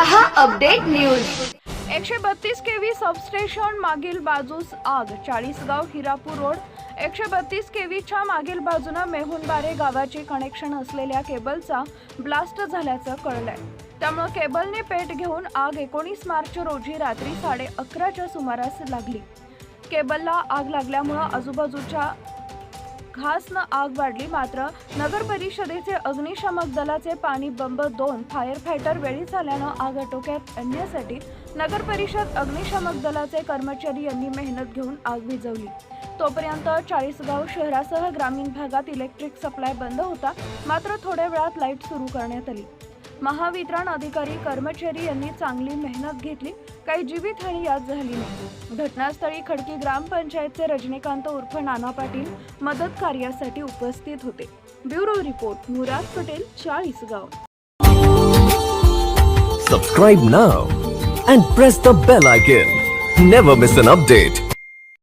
हां update news. एकशे बत्तीस केव्ही सबस्टेशन मागील बाजूस आग चाळीसगाव हिरापूर रोड. एकशे बत्तीस केव्हीच्या मागील बाजूनं मेहुणबारे गावाचे कनेक्शन असलेल्या केबलचा ब्लास्ट झाल्याचं कळलंय. त्यामुळं केबलने पेट घेऊन आग एकोणीस मार्च रोजी रात्री साडे अकराच्या सुमारास लागली. केबलला आग लागल्यामुळं आजूबाजूच्या घासनं आग वाढली मात्र नगर परिषदेचे अग्निशामक दलाचे पाणी बंब दोन फायर फायटर वेळीच आल्यानं आग आटोक्यात आणण्यासाठी नगर परिषद अग्निशामक दलाचे कर्मचारी यांनी मेहनत घेऊन आग विझवली. तोपर्यंत चाळीसगाव शहरासह ग्रामीण भागात इलेक्ट्रिक सप्लाय बंद होता मात्र थोड्या वेळात लाइट सुरू करण्यात आली. महावितरण अधिकारी कर्मचारी यांनी चांगली मेहनत घेतली. काही जीवितहानी यात झाली नाही. घटनास्थळी खडकी ग्रामपंचायतचे रजनीकांत उर्फ नाना पाटील मदत कार्यासाठी उपस्थित होते. Bureau report Murad Patel Chalisgaon. Subscribe now and press the bell icon never miss an update